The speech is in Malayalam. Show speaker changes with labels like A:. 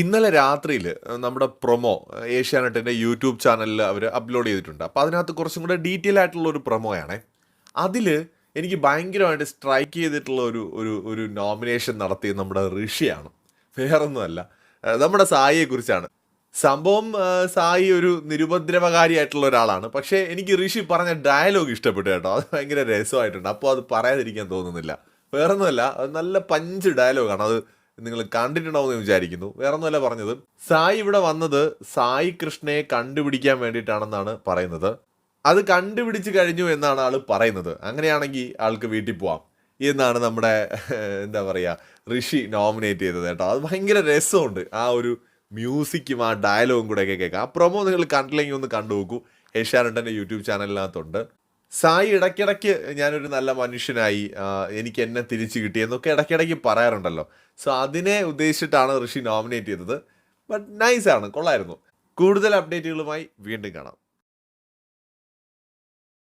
A: ഇന്നലെ രാത്രിയിൽ നമ്മുടെ പ്രൊമോ ഏഷ്യാനെറ്റിന്റെ യൂട്യൂബ് ചാനലിൽ അവർ അപ്ലോഡ് ചെയ്തിട്ടുണ്ട്. അപ്പോൾ അതിനകത്ത് കുറച്ചും കൂടെ ഡീറ്റെയിൽ ആയിട്ടുള്ള ഒരു പ്രൊമോയാണ്. അതിൽ എനിക്ക് ഭയങ്കരമായിട്ട് സ്ട്രൈക്ക് ചെയ്തിട്ടുള്ള ഒരു ഒരു ഒരു നോമിനേഷൻ നടത്തിയത് നമ്മുടെ ഋഷിയാണ്. വേറൊന്നുമല്ല. നമ്മുടെ സായിയെക്കുറിച്ചാണ് സംഭവം സായി ഒരു നിരുപദ്രവകാരിയായിട്ടുള്ള ഒരാളാണ്. പക്ഷേ എനിക്ക് ഋഷി പറഞ്ഞ ഡയലോഗ് ഇഷ്ടപ്പെട്ടു കേട്ടോ. അത് ഭയങ്കര രസമായിട്ടുണ്ട്. അപ്പോൾ അത് പറയാതിരിക്കാൻ തോന്നുന്നില്ല. വേറൊന്നുമല്ല അത് നല്ല പഞ്ച് ഡയലോഗാണ് അത് നിങ്ങൾ കണ്ടിട്ടുണ്ടാവും എന്ന് വിചാരിക്കുന്നു. വേറെ ഒന്നുമല്ല പറഞ്ഞത് സായി ഇവിടെ വന്നത് സായി കൃഷ്ണയെ കണ്ടുപിടിക്കാൻ വേണ്ടിയിട്ടാണെന്നാണ് പറയുന്നത്. അത് കണ്ടുപിടിച്ച് കഴിഞ്ഞു എന്നാണ് ആൾ പറയുന്നത്. അങ്ങനെയാണെങ്കിൽ ആൾക്ക് വീട്ടിൽ പോവാം എന്നാണ് നമ്മുടെ എന്താ പറയുക ഋഷി നോമിനേറ്റ് ചെയ്തത് കേട്ടോ. അത് ഭയങ്കര രസമുണ്ട് ആ ഒരു മ്യൂസിക്കും ആ ഡയലോഗും കൂടെയൊക്കെ കേൾക്കാം ആ പ്രൊമോ നിങ്ങൾ കണ്ടില്ലെങ്കിൽ ഒന്ന് കണ്ടു നോക്കൂ ഏഷ്യാനെട്ടിന്റെ യൂട്യൂബ് ചാനലിനകത്തുണ്ട് സായി ഇടയ്ക്കിടയ്ക്ക് ഞാനൊരു നല്ല മനുഷ്യനായി എനിക്ക് എന്നെ തിരിച്ചു കിട്ടി എന്നൊക്കെ ഇടയ്ക്കിടയ്ക്ക് പറയാറുണ്ടല്ലോ. സോ അതിനെ ഉദ്ദേശിച്ചിട്ടാണ് ഋഷി നോമിനേറ്റ് ചെയ്തത്. ബട്ട് നൈസാണ് കൊള്ളായിരുന്നു. കൂടുതൽ അപ്ഡേറ്റുകളുമായി വീണ്ടും കാണാം.